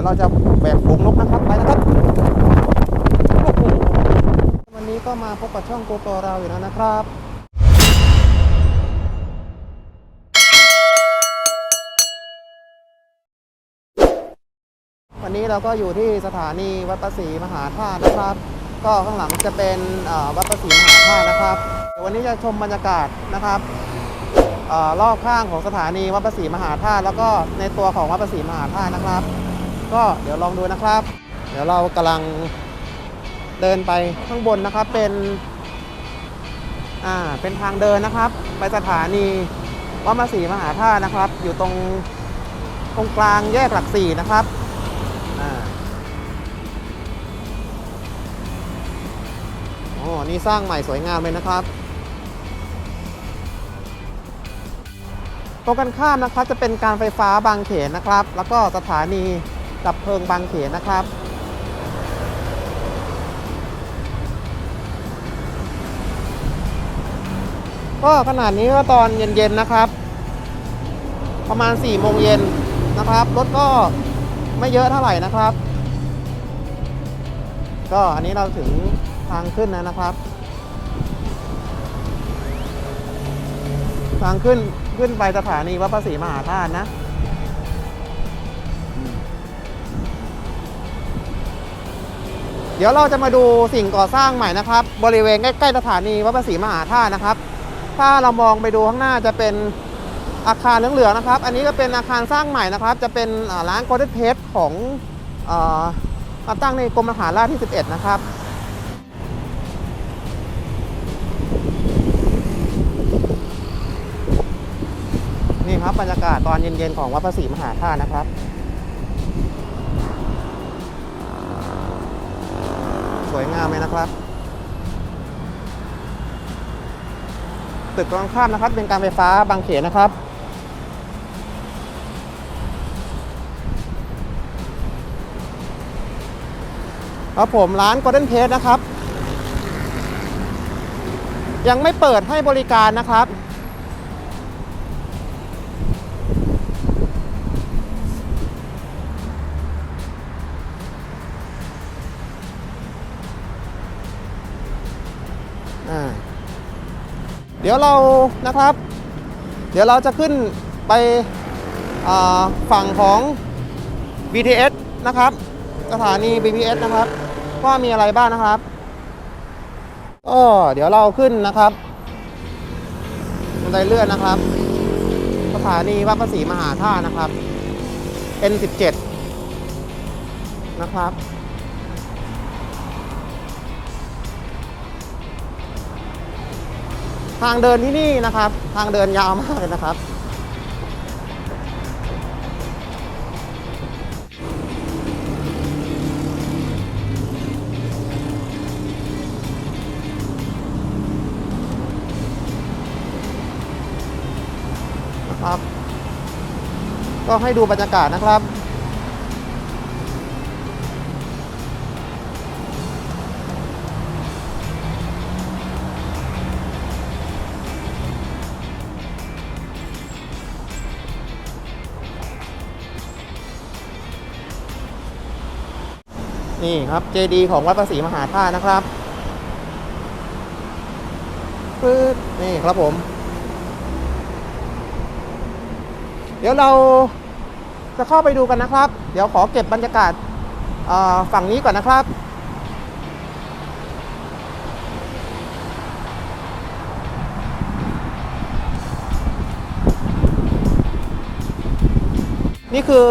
ดี๋ยวเราจะแบกฝูงนกนะครับไปนะครับวันนี้ก็มาพบกับช่องโกโปรเราอยู่แล้วนะครับวันนี้เราก็อยู่ที่สถานีวัดประศรีมหาธาตุนะครับ ก็ข้างหลังจะเป็นวัดประศรีมหาธาตุนะครับวันนี้จะชมบรรยากาศนะครับรอบข้างของสถานีวัดประศรีมหาธาตุแล้วก็ในตัวของวัดประศรีมหาธาตุนะครับ ก็เดี๋ยวลองดูนะครับ เดี๋ยวเรากำลังเดินไปข้างบนนะครับเป็นอ่าเป็นทางเดินนะครับ ไปสถานีวัดประศรีมหาธาตุนะครับ อยู่ตรงตรงกลางแยกหลักสี่นะครับอ่าโอ้นี่สร้างใหม่สวยงามเลยนะครับตรงกันข้ามนะครับจะเป็นการไฟฟ้าบางเขนนะครับ แล้วก็สถานี ดับเพลิงบางเขนนะครับ ก็ขนาดนี้ก็ตอนเย็นๆนะครับ ประมาณ4โมงเย็นนะครับรถก็ไม่เยอะเท่าไหร่นะครับ ก็อันนี้เราถึงทางขึ้นแล้วนะครับ ทางขึ้นขึ้นไปสถานีวัดพระศรีมหาธาตุนะ เดี๋ยวเราจะมาดูสิ่งก่อสร้างใหม่นะครับ บริเวณใกล้ๆสถานีวัดพระศรีมหาธาตุนะครับ ถ้าเรามองไปดูข้างหน้าจะเป็นอาคารเหลืองๆนะครับ อันนี้ก็เป็นอาคารสร้างใหม่นะครับ จะเป็นร้านโกลเด้นเพชรของอมาตั้งในกรมทหารราบที่ 11 นะครับนี่ครับบรรยากาศตอนเย็นๆของวัดพระศรีมหาธาตุนะครับ สวยงามเลยนะครับ ตึกตรงข้ามนะครับ เป็นการไฟฟ้าบางเขนนะครับ ครับผมร้าน Golden p a c e นะครับ ยังไม่เปิดให้บริการนะครับ ดี๋ยวเรานะครับ เดี๋ยวเราจะขึ้นไปฝั่งของ BTS นะครับ สถานี BTS นะครับ ว่ามีอะไรบ้างนะครับก็เดี๋ยวเราขึ้นนะครับบันไดเลื่อนนะครับ สถานีวัดพระศรีมหาธาตุนะครับ N17 นะครับ ทางเดินที่นี่นะครับ ทางเดินยาวมากเลยนะครับนะครับ ก็ให้ดูบรรยากาศนะครับ นี่ครับเจดีของวัดพระศรีมหาธาตุนะครับปึ๊ดนี่ครับผม เดี๋ยวเราจะเข้าไปดูกันนะครับ เดี๋ยวขอเก็บบรรยากาศฝั่งนี้ก่อนนะครับนี่คือ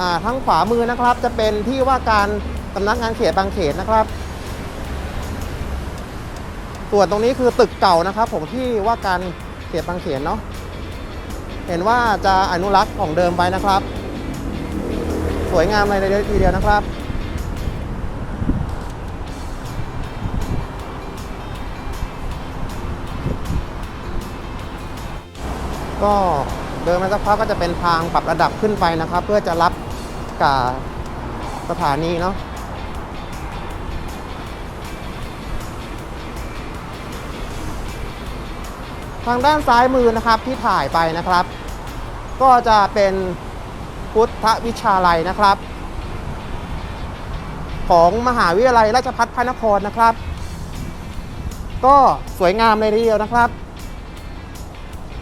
อทั้งขวามือนะครับจะเป็นที่ว่าการ สำนักงานเขตบางเขตนะครับ ส่วนตรงนี้คือตึกเก่านะครับ ผมที่ว่าการเขตบางเขนเนาะเห็นว่าจะอนุรักษ์ของเดิมไปนะครับ สวยงามเลยทีเดียวนะครับก็เดินมาสักพักก็จะเป็นทางปรับระดับขึ้นไปนะครับ เพื่อจะรับกับสถานีเนาะ ทางด้านซ้ายมือนะครับที่ถ่ายไปนะครับ ก็จะเป็นพุทธวิชาลัยนะครับ ของมหาวิทยาลัยราชภัฏพระนครนะครับ ก็สวยงามเลยทีเดียวนะครับ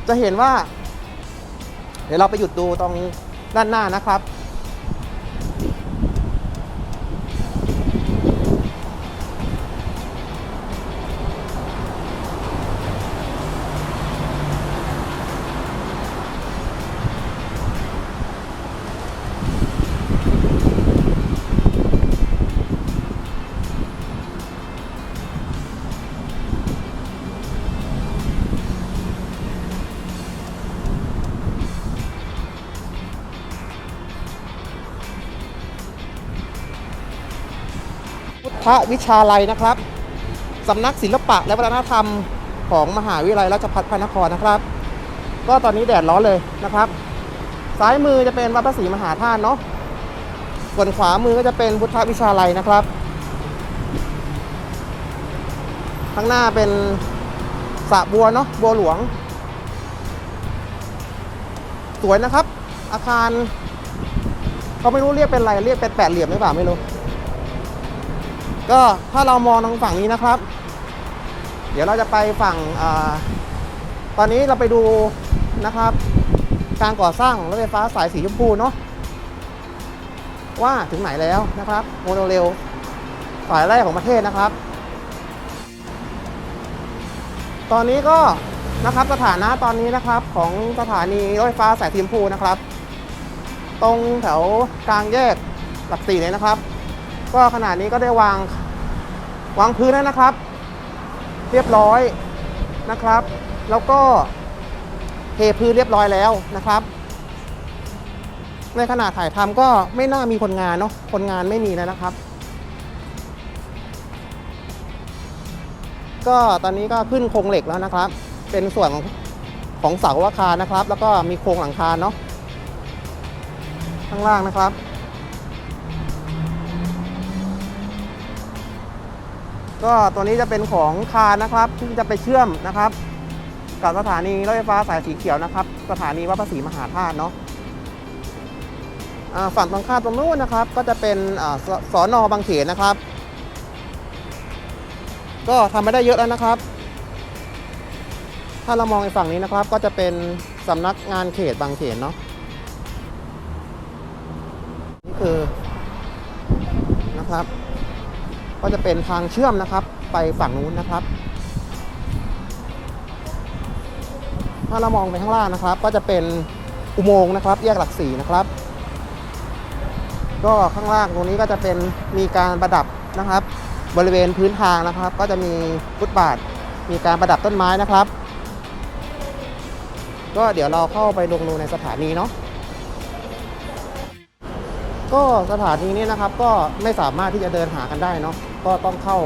จะเห็นว่า เดี๋ยวเราไปหยุดดูตรงด้านหน้านะครับ พุทธวิชาลัยนะครับสำนักศิลปะและวัฒนธรรมของมหาวิทยาลัยราชภัฏพระนครนะครับ ก็ตอนนี้แดดร้อนเลยนะครับ ซ้ายมือจะเป็นวัดพระศรีมหาธาตุเนาะส่วนขวามือก็จะเป็นพุทธวิชาลัยนะครับ ข้างหน้าเป็นสระบัวเนาะบัวหลวง สวยนะครับ อาคารเขาไม่รู้เรียกเป็นอะไรเรียกเป็นแปดเหลี่ยมหรือเปล่าไม่รู้ ก็ถ้าเรามองทางฝั่งนี้นะครับ เดี๋ยวเราจะไปฝั่งอตอนนี้เราไปดูนะครับ การก่อสร้างของรถไฟฟ้าสายสีชมพูเนาะว่าถึงไหนแล้วนะครับโมโนเรลสายแรกของประเทศนะครับ ตอนนี้ก็นะครับสถานะตอนนี้นะครับของสถานีรถไฟฟ้าสายสีชมพูนะครับ ตรงแถวกลางแยกหลักสี่เลยนะครับ ก็ขนาดนี้ก็ได้วางวางพื้นแล้วนะครับ เรียบร้อยนะครับ แล้วก็เทพื้นเรียบร้อยแล้วนะครับ ในขณะถ่ายทำก็ไม่น่ามีคนงานเนาะคนงานไม่มีแล้วนะครับ ก็ตอนนี้ก็ขึ้นโครงเหล็กแล้วนะครับ เป็นส่วนของเสาอาคารนะครับ แล้วก็มีโครงหลังคาเนาะข้างล่างนะครับ ก็ตัวนี้จะเป็นของคานนะครับที่จะไปเชื่อมนะครับ กับสถานีรถไฟฟ้าสายสีเขียวนะครับ สถานีวัดพระศรีมหาธาตุเนาะฝั่งตรงข้ามตรงนู้นนะครับ ก็จะเป็นอสสอนอบางเขนนะครับ ก็ทำไม่ได้เยอะแล้วนะครับ ถ้าเรามองในฝั่งนี้นะครับ ก็จะเป็นสำนักงานเขตบางเขนเนาะนี่คือนะครับ ก็จะเป็นทางเชื่อมนะครับ ไปฝั่งนู้นนะครับ ถ้าเรามองไปข้างล่างนะครับ ก็จะเป็นอุโมงค์นะครับ แยกหลักสี่นะครับ ก็ข้างล่างตรงนี้ก็จะเป็นมีการประดับนะครับ บริเวณพื้นทางนะครับ ก็จะมีฟุตบาท มีการประดับต้นไม้นะครับ ก็เดี๋ยวเราเข้าไปลงดูในสถานีเนาะก็สถานีนี้นะครับก็ไม่สามารถที่จะเดินหากันได้เนาะ ก็ต้องเข้า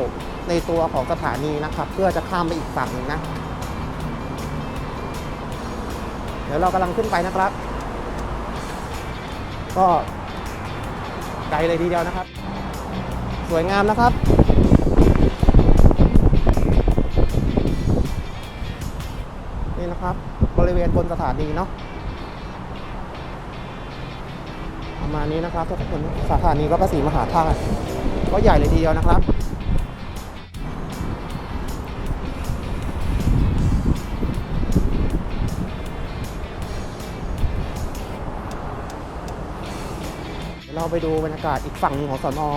ในตัวของสถานีนะครับ เพื่อจะข้ามไปอีกฝั่งนึงนะ เดี๋ยวเรากำลังขึ้นไปนะครับ ก็ไกลเลยทีเดียวนะครับ สวยงามนะครับนี่นะครับบริเวณบนสถานีเนาะประมาณนี้นะครับทุกคนสถานีก็ประสีมหาธาตุ ก็ใหญ่เลยทีเดียวนะครับ เราไปดูบรรยากาศอีกฝั่งหนึ่งของสอนอ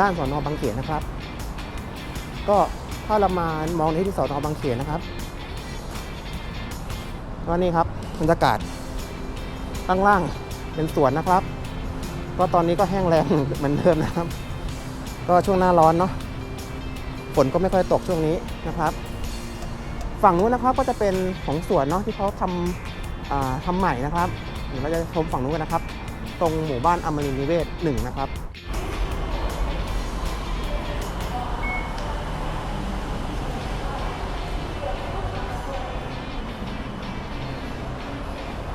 ด้านสอนอบางเขนนะครับ ก็ถ้าเรามามองที่สอนอบางเขนนะครับก็นี่ครับบรรยากาศข้างล่างเป็นสวนนะครับ ก็ตอนนี้ก็แห้งแรงเหมือนเดิมนะครับ ก็ช่วงหน้าร้อนเนาะฝนก็ไม่ค่อยตกช่วงนี้นะครับ ฝั่งนู้นนะครับก็จะเป็นของสวนเนาะที่เขาทำทำใหม่นะครับเดี๋ยวเราจะชมฝั่งนู้นกันนะครับ ตรงหมู่บ้านอมรินนิเวศหนึ่งนะครับ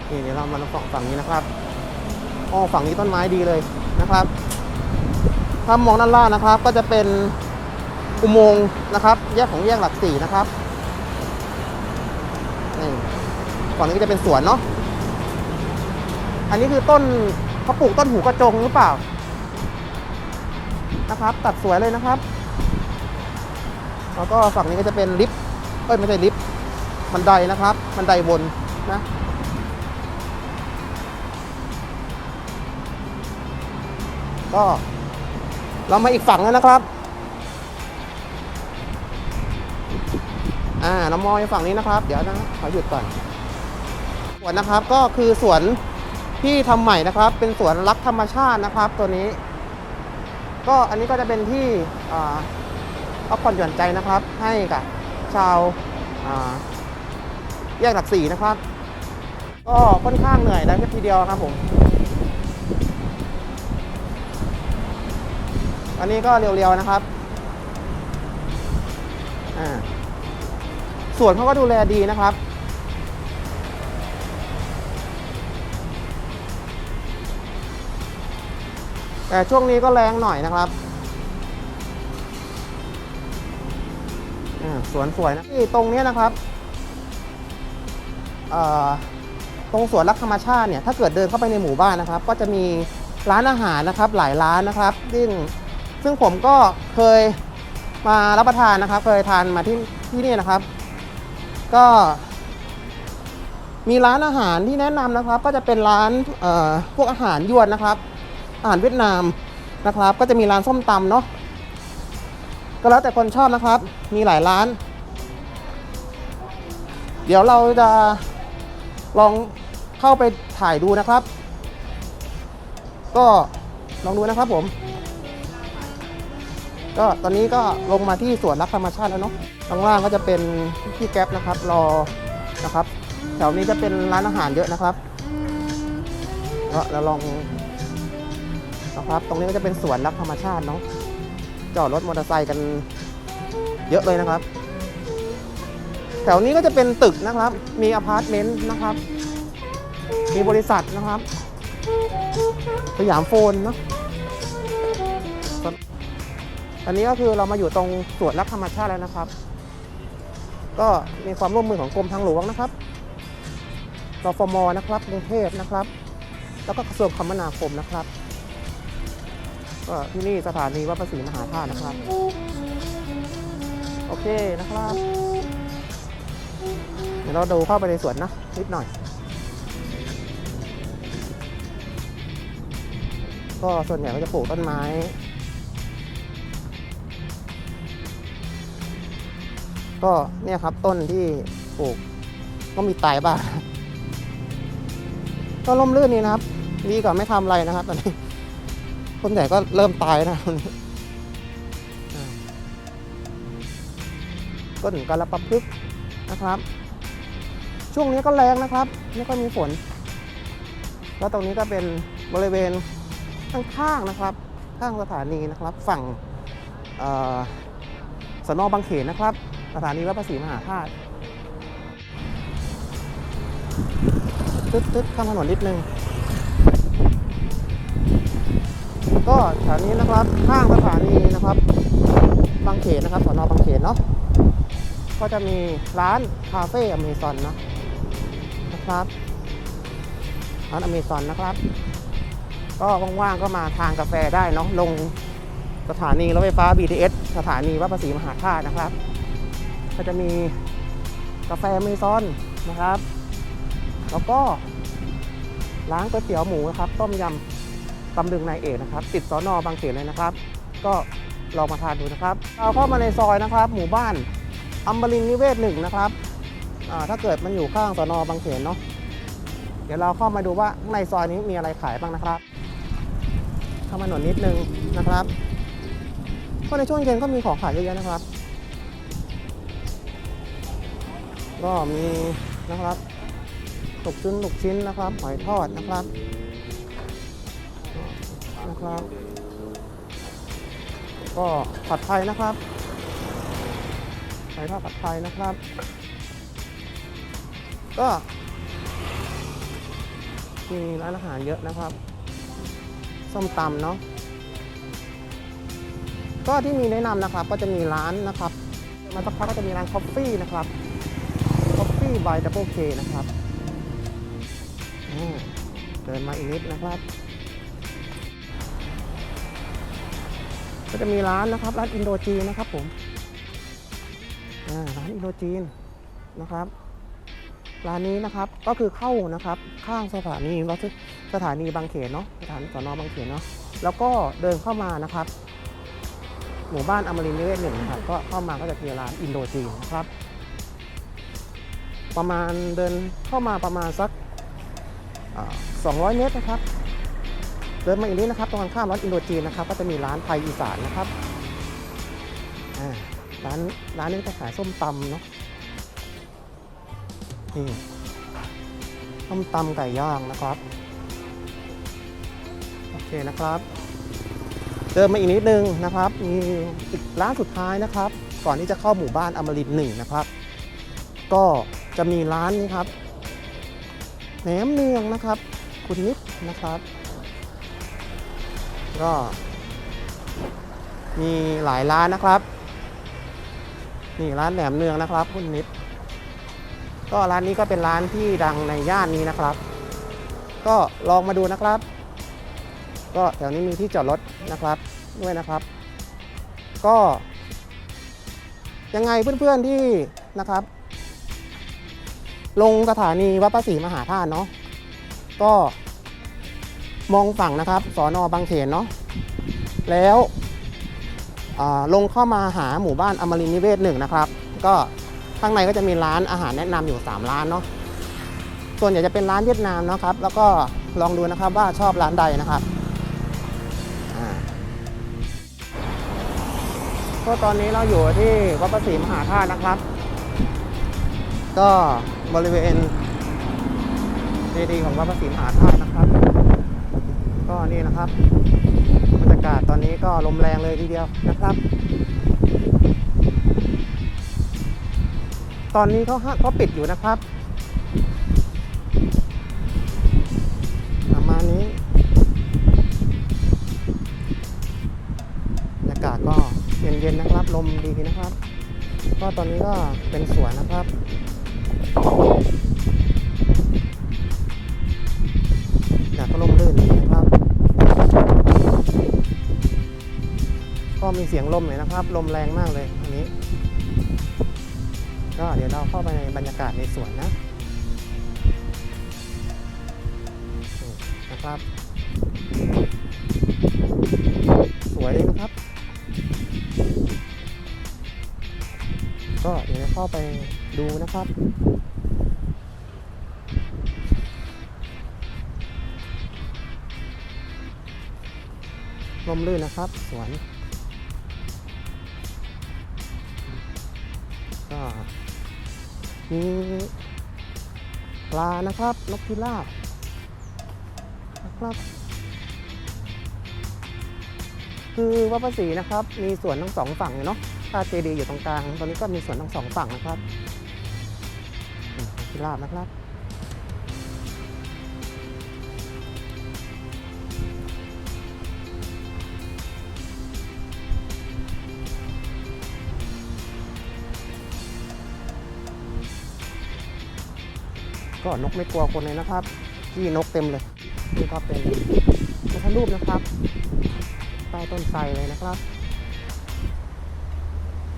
นี่เดี๋ยวเรามาฝั่งฝั่งนี้นะครับอ๋อฝั่งนี้ต้นไม้ดีเลยนะครับ ถ้ามองด้านล่างนะครับ ก็จะเป็นอุโมงค์นะครับ แยกของแยกหลักสี่นะครับนี่ฝั่งนี้ก็จะเป็นสวนเนาะอันนี้คือต้นเขาปลูกต้นหูกระจงหรือเปล่านะครับ ตัดสวยเลยนะครับ แล้วก็ฝั่งนี้ก็จะเป็นลิฟต์เอ้ยไม่ใช่ลิฟต์บันไดนะครับบันไดบนนะก็ เรามาอีกฝั่งแล้วนะครับอ่าเรามองไปฝั่งนี้นะครับ เดี๋ยวนะขอหยุดก่อนสวนนะครับก็คือสวนที่ทำใหม่นะครับ เป็นสวนรักธรรมชาตินะครับ ตัวนี้ ก็อันนี้ก็จะเป็นที่อ่าพักผ่อนหย่อนใจนะครับ ให้กับชาวแยกหลักสี่นะครับ ก็ค่อนข้างเหนื่อยได้แค่ทีเดียวครับผม อันนี้ก็เรียวๆนะครับอ่าสวนเขาก็ดูแลดีนะครับ แต่ช่วงนี้ก็แรงหน่อยนะครับอ่าสวนสวยนะที่ตรงนี้นะครับเอ่อตรงสวนรักธรรมชาติเนี่ยถ้าเกิดเดินเข้าไปในหมู่บ้านนะครับ ก็จะมีร้านอาหารนะครับ หลายร้านนะครับซึ่ง ซึ่งผมก็เคยมารับประทานนะครับ เคยทานมาที่ที่นี่นะครับ ก็ มีร้านอาหารที่แนะนำนะครับ ก็จะเป็นร้านเอ่อพวกอาหารยวนนะครับ อาหารเวียดนามนะครับ ก็จะมีร้านส้มตำเนาะก็แล้วแต่คนชอบนะครับ มีหลายร้าน เดี๋ยวเราจะลองเข้าไปถ่ายดูนะครับ ก็ลองดูนะครับผม ก็ตอนนี้ก็ลงมาที่สวนรักธรรมชาติแล้วเนาะข้างล่างก็จะเป็นที่แก๊ปนะครับ รอนะครับ แถวนี้จะเป็นร้านอาหารเยอะนะครับก็เราลองนะครับ ตรงนี้ก็จะเป็นสวนรักธรรมชาติเนาะจอดรถมอเตอร์ไซค์กันเยอะเลยนะครับ แถวนี้ก็จะเป็นตึกนะครับ มีอพาร์ตเมนต์นะครับ มีบริษัทนะครับสยามโฟนเนาะ อันนี้ก็คือเรามาอยู่ตรงสวนรักธรรมชาติแล้วนะครับ ก็มีความร่วมมือของกรมทางหลวงนะครับรฟมนะครับกรุงเทพนะครับ แล้วก็กระทรวงคมนาคมนะครับ ก็ที่นี่สถานีวัดพระศรีมหาธาตุนะครับ โอเคนะครับ เดี๋ยวเราดูเข้าไปในสวนนะนิดหน่อย ก็ส่วนใหญ่ก็จะปลูกต้นไม้ ก็เนี่ยครับต้นที่ปลูกก็มีตายบ้างก็ร่มรื่นนี่นะครับ ดีกว่าไม่ทำอะไรนะครับตอนนี้ต้นใหญ่ก็เริ่มตายนะตอนนี้ต้นกระปะพึกนะครับ ช่วงนี้ก็แรงนะครับ ไม่ค่อยมีฝน แล้วตรงนี้ก็เป็นบริเวณข้างๆนะครับ ข้างสถานีนะครับ ฝั่งเอ่อบางเขนนะครับ สถานีวัดพระศรีมหาธาตุตึ๊ดตึ๊ดข้ามถนนนิดนึง ก็สถานีนะครับข้างสถานีนะครับ บางเขนนะครับสอนบางเขนเนาะก็จะมีร้านคาเฟ่อเมซอนเนาะนะครับร้านอเมซอนนะครับ ก็ว่างๆก็มาทานกาแฟได้เนาะลงสถานีรถไฟฟ้า BTS สถานีวัดพระศรีมหาธาตุนะครับ ก็จะมีกาแฟเมซอนนะครับ แล้วก็ร้านก๋วยเตี๋ยวหมูนะครับ ต้มยำตำลึงนายเอกนะครับ ติดสอนอบางเขนเลยนะครับ ก็ลองมาทานดูนะครับเราเข้ามาในซอยนะครับ หมู่บ้านอัมบรินนิเวศหนึ่งนะครับถ้าเกิดมันอยู่ข้างสอนอบางเขนเนาะเดี๋ยวเราเข้ามาดูว่าในซอยนี้มีอะไรขายบ้างนะครับ เข้ามาหน่อยนิดนึงนะครับก็ในช่วงเย็นก็มีของขายเยอะแยะนะครับ ก็มีนะครับลูกชิ้นลูกชิ้นนะครับหอยทอดนะครับนะครับ ก็ผัดไทยนะครับหอยทอดผัดไทยนะครับ ก็มีร้านอาหารเยอะนะครับส้มตำเนาะก็ที่มีแนะนำนะครับก็จะมีร้านนะครับ มาสักพักก็จะมีร้านคอฟฟี่นะครับ Coffee by Double K นะครับเดินมาอีกนิดนะครับ ก็จะมีร้านนะครับ ร้านอินโดจีนนะครับผมร้านอินโดจีนนะครับ ร้านนี้นะครับก็คือเข้านะครับข้างสถานีรถสถานีบางเขนเนาะสถานีสนอบางเขนเนาะแล้วก็เดินเข้ามานะครับ หมู่บ้านอมรินทร์นิเวศหนึ่งครับก็เข้ามาก็จะเจอร้านอินโดจีนนะครับ ประมาณเดินเข้ามาประมาณสัก200 เมตรนะครับ เดินมาอีกนิดนะครับ ตรงข้ามร้านอินโดจีนนะครับ ก็จะมีร้านไทยอีสานนะครับร้านร้านนี้จะขายส้มตำเนาะนี่ส้มตำไก่ย่างนะครับ โอเคนะครับเดินมาอีกนิดนึงนะครับมีอีกร้านสุดท้ายนะครับ ก่อนที่จะเข้าหมู่บ้านอมรินทร์หนึ่งนะครับ ก็ จะมีร้านนี้ครับแหนมเนืองนะครับ คุณนิดนะครับก็มีหลายร้านนะครับนี่ร้านแหนมเนืองนะครับ คุณนิด ก็ร้านนี้ก็เป็นร้านที่ดังในย่านนี้นะครับ ก็ลองมาดูนะครับ ก็แถวนี้มีที่จอดรถนะครับด้วยนะครับ ก็ยังไงเพื่อนๆที่นะครับ ลงสถานีวัดพระศรีมหาธาตุเนาะก็มองฝั่งนะครับสอนอบางเขนเนาะแล้วลงเข้ามาหาหมู่บ้านอมรินนิเวศหนึ่งนะครับ ก็ข้างในก็จะมีร้านอาหารแนะนำอยู่ 3 ร้านเนาะส่วนใหญ่จะเป็นร้านเวียดนามเนาะครับ แล้วก็ลองดูนะครับว่าชอบร้านใดนะครับก็ตอนนี้เราอยู่ที่วัดพระศรีมหาธาตุนะครับ ก็บริเวณเจดีย์ของวัดพระศรีมหาธาตุนะครับ ก็นี่นะครับบรรยากาศตอนนี้ก็ลมแรงเลยทีเดียวนะครับ ตอนนี้เขาเขาปิดอยู่นะครับประมาณนี้บรรยากาศก็เย็นๆนะครับ ลมดีนะครับ ก็ตอนนี้ก็เป็นสวนนะครับ อยากก็ลมลื่นนะครับ ก็มีเสียงลมเลยนะครับ ลมแรงมากเลยอันนี้ ก็เดี๋ยวเราเข้าไปในบรรยากาศในสวนนะ นะครับ เข้าไปดูนะครับลมลื่นนะครับสวนก็มีปลานะครับนกพิราบนะครับ คือวัดพระศรีนะครับ มีสวนทั้งสองฝั่งเนาะ ถ้าเจดีย์อยู่ตรงกลางตอนนี้ก็มีสวนทั้งสองฝั่งนะครับพิราบนะครับก็นกไม่กลัวคนเลยนะครับที่นกเต็มเลยนี่ก็เป็นพระทธรูปนะครับใต้ต้นไทรเลยนะครับ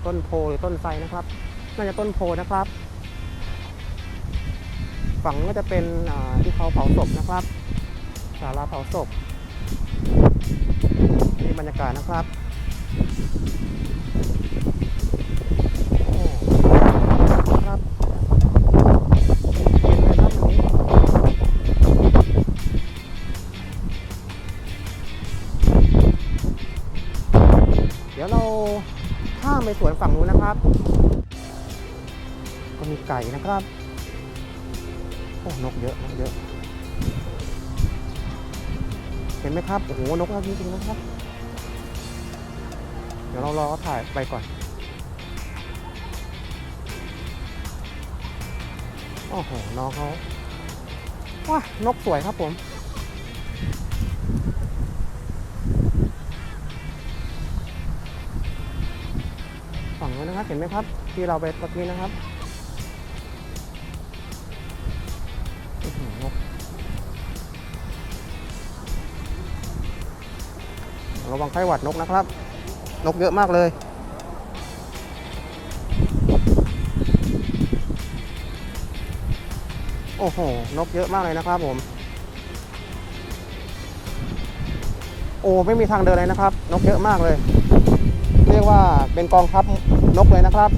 ต้นโพหรือต้นไทรนะครับ น่าจะต้นโพนะครับ ฝั่งก็จะเป็นที่เขาเผาศพนะครับศาลาเผาศพนี่บรรยากาศนะครับ ไก่นะครับ โอ้นกเยอะนกเยอะ เห็นไหมครับ โอ้โห นกเยอะจริงๆนะครับ เดี๋ยวเรารอเขาถ่ายไปก่อนโอ้โห น้องเขาว้านกสวยครับผม ฝั่งนู้นนะครับ เห็นไหมครับ ที่เราไปเมื่อกี้นะครับ ระวังไข้หวัดนกนะครับ นกเยอะมากเลย โอ้โห นกเยอะมากเลยนะครับผม โอ้ไม่มีทางเดินเลยนะครับ นกเยอะมากเลย เรียกว่าเป็นกองทัพนกเลยนะครับ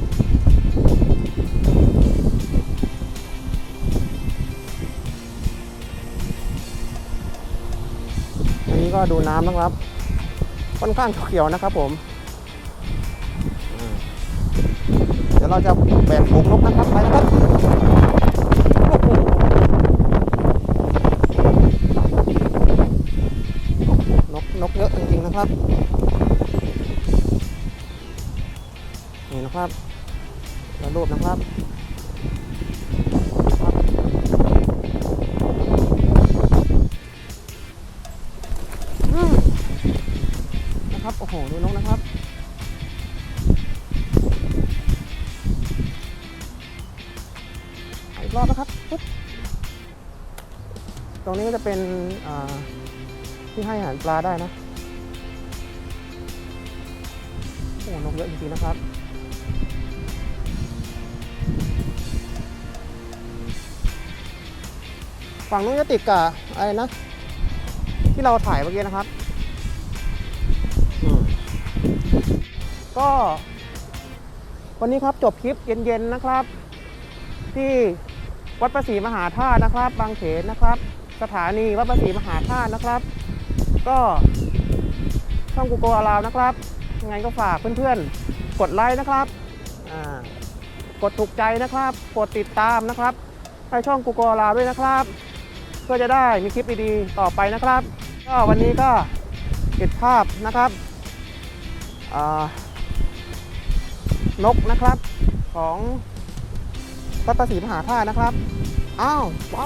อันนี้ก็ดูน้ำนะครับ ค่อนข้างเขียวนะครับผมเดี๋ยวเราจะแบกฝูงนกนะครับไปนะครับนกนกเยอะจริงๆนะครับนี่นะครับแล้วรูปนะครับ รงนี้ก็จะเป็นอ่าที่ให้อาหารปลาได้นะ โอ้นกเยอะจริงๆนะครับฝั่งนู้นจะติดกับอะไรนะ ที่เราถ่ายเมื่อกี้นะครับอืมก็ วันนี้ครับจบคลิปเย็นๆนะครับ ที่วัดประศรีมหาธาตุนะครับ บางเขนนะครับ สถานีวัดประศรีมหาธาตุนะครับ ก็ช่องกูโกอาราวนะครับยังไงก็ฝากเพื่อนๆ กดไลค์นะครับกดถูกใจนะครับ กดติดตามนะครับให้ช่องกูโกอาราวด้วยนะครับเพื่อจะได้มีคลิปดีๆต่อไปนะครับ ก็วันนี้ก็เก็บภาพนะครับนกนะครับของวัดประศรีมหาธาตุนะครับ อ้าวไป